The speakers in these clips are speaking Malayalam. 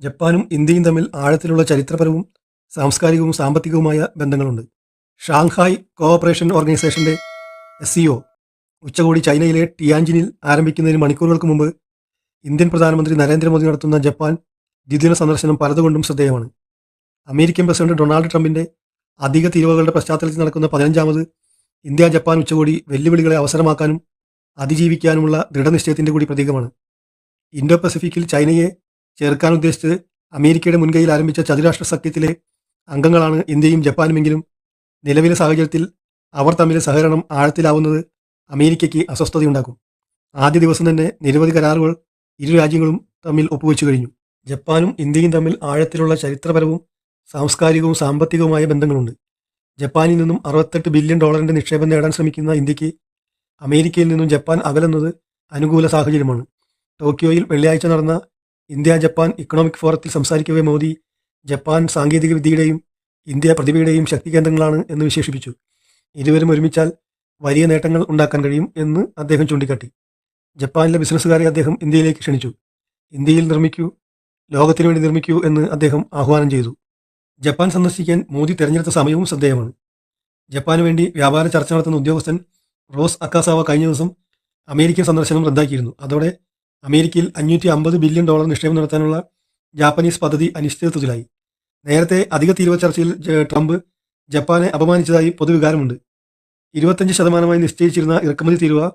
ജപ്പാനും ഇന്ത്യയും തമ്മിൽ ആഴത്തിലുള്ള ചരിത്രപരവും സാംസ്കാരികവും സാമ്പത്തികവുമായ ബന്ധങ്ങളുണ്ട്. ഷാങ്ഹായ് കോഓപ്പറേഷൻ ഓർഗനൈസേഷന്റെ എസ് സിഒ ഉച്ചകോടി ചൈനയിലെ ടിയാഞ്ചിനിൽ ആരംഭിക്കുന്നതിന് മണിക്കൂറുകൾക്ക് മുമ്പ് ഇന്ത്യൻ പ്രധാനമന്ത്രി നരേന്ദ്രമോദി നടത്തുന്ന ജപ്പാൻ ദ്വിദിന സന്ദർശനം പലതുകൊണ്ടും ശ്രദ്ധേയമാണ്. അമേരിക്കൻ പ്രസിഡന്റ് ഡൊണാൾഡ് ട്രംപിന്റെ അധിക തീരുവകളുടെ പശ്ചാത്തലത്തിൽ നടക്കുന്ന പതിനഞ്ചാമത് ഇന്ത്യ ജപ്പാൻ ഉച്ചകോടി വെല്ലുവിളികളെ അവസരമാക്കാനും അതിജീവിക്കാനുമുള്ള ദൃഢനിശ്ചയത്തിന്റെ കൂടി പ്രതീകമാണ്. ഇൻഡോ പസഫിക്കിൽ ചൈനയെ ചേർക്കാൻ ഉദ്ദേശിച്ചത് അമേരിക്കയുടെ മുൻകൈയിൽ ആരംഭിച്ച ചതുരാഷ്ട്ര സഖ്യത്തിലെ അംഗങ്ങളാണ് ഇന്ത്യയും ജപ്പാനുമെങ്കിലും നിലവിലെ സാഹചര്യത്തിൽ അവർ തമ്മിൽ സഹകരണം ആഴത്തിലാവുന്നത് അമേരിക്കയ്ക്ക് അസ്വസ്ഥതയുണ്ടാക്കും. ആദ്യ ദിവസം തന്നെ നിരവധി കരാറുകൾ ഇരു രാജ്യങ്ങളും തമ്മിൽ ഒപ്പുവെച്ചു കഴിഞ്ഞു. ജപ്പാനും ഇന്ത്യയും തമ്മിൽ ആഴത്തിലുള്ള ചരിത്രപരവും സാംസ്കാരികവും സാമ്പത്തികവുമായ ബന്ധങ്ങളുണ്ട്. ജപ്പാനിൽ നിന്നും അറുപത്തെട്ട് ബില്യൺ ഡോളറിന്റെ നിക്ഷേപം നേടാൻ ശ്രമിക്കുന്ന ഇന്ത്യയ്ക്ക് അമേരിക്കയിൽ നിന്നും ജപ്പാൻ അകലുന്നത് അനുകൂല സാഹചര്യമാണ്. ടോക്കിയോയിൽ വെള്ളിയാഴ്ച നടന്ന ഇന്ത്യ ജപ്പാൻ ഇക്കണോമിക് ഫോറത്തിൽ സംസാരിക്കവേ മോദി. ജപ്പാൻ സാങ്കേതിക വിദ്യയുടെയും ഇന്ത്യ പ്രതിഭയുടെയും ശക്തി കേന്ദ്രങ്ങളാണ് എന്ന് വിശേഷിപ്പിച്ചു. ഇരുവരും ഒരുമിച്ചാൽ വലിയ നേട്ടങ്ങൾ ഉണ്ടാക്കാൻ കഴിയും എന്ന് അദ്ദേഹം ചൂണ്ടിക്കാട്ടി. ജപ്പാനിലെ ബിസിനസ്സുകാരെ അദ്ദേഹം ഇന്ത്യയിലേക്ക് ക്ഷണിച്ചു. ഇന്ത്യയിൽ നിർമ്മിക്കൂ ലോകത്തിനു വേണ്ടി നിർമ്മിക്കൂ എന്ന് അദ്ദേഹം ആഹ്വാനം ചെയ്തു. ജപ്പാൻ സന്ദർശിക്കാൻ മോദി തെരഞ്ഞെടുത്ത സമയവും ശ്രദ്ധേയമാണ്. ജപ്പാന് വേണ്ടി വ്യാപാര ചർച്ച നടത്തുന്ന ഉദ്യോഗസ്ഥൻ റോസ് അക്കാസാവ കഴിഞ്ഞ ദിവസം അമേരിക്കൻ സന്ദർശനം റദ്ദാക്കിയിരുന്നു. അതോടെ അമേരിക്കയിൽ അഞ്ഞൂറ്റി അമ്പത് ബില്യൺ ഡോളർ നിക്ഷേപം നടത്താനുള്ള ജാപ്പനീസ് പദ്ധതി അനിശ്ചിതത്വത്തിലായി. നേരത്തെ അധിക തീരുവ ചർച്ചയിൽ ട്രംപ് ജപ്പാനെ അപമാനിച്ചതായി പൊതുവികാരമുണ്ട്. ഇരുപത്തഞ്ച് ശതമാനമായി നിശ്ചയിച്ചിരുന്ന ഇറക്കുമതി തീരുവ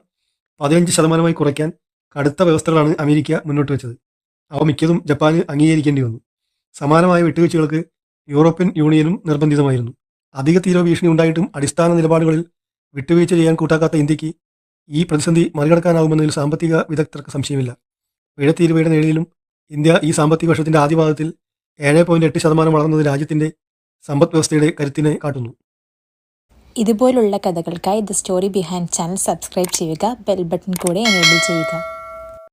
പതിനഞ്ച് ശതമാനമായി കുറയ്ക്കാൻ കടുത്ത വ്യവസ്ഥകളാണ് അമേരിക്ക മുന്നോട്ട് വെച്ചത്. അവ മിക്കതും ജപ്പാന് അംഗീകരിക്കേണ്ടി വന്നു. സമാനമായ വിട്ടുവീഴ്ചകൾക്ക് യൂറോപ്യൻ യൂണിയനും നിർബന്ധിതമായിരുന്നു. അധിക തീരുവ ഭീഷണി ഉണ്ടായിട്ടും അടിസ്ഥാന നിലപാടുകളിൽ വിട്ടുവീഴ്ച ചെയ്യാൻ കൂട്ടാക്കാത്ത ഇന്ത്യയ്ക്ക് ഈ പ്രതിസന്ധി മറികടക്കാനാവുമെന്നതിൽ സാമ്പത്തിക വിദഗ്ധർക്ക് സംശയമില്ല. ഏഴത്തിരുപയുടെ നേടിയിലും ഇന്ത്യ ഈ സാമ്പത്തിക വർഷത്തിന്റെ ആദ്യ പാദത്തിൽ ഏഴ് പോയിന്റ് എട്ട് ശതമാനം വളർന്നത് രാജ്യത്തിന്റെ സമ്പദ് വ്യവസ്ഥയുടെ കരുത്തിനെ കാട്ടുന്നു. ഇതുപോലുള്ള കഥകൾക്കായി the story behind channel subscribe ചെയ്യുക ബെൽ ബട്ടൺ കൂടെ എനേബിൾ ചെയ്യുക.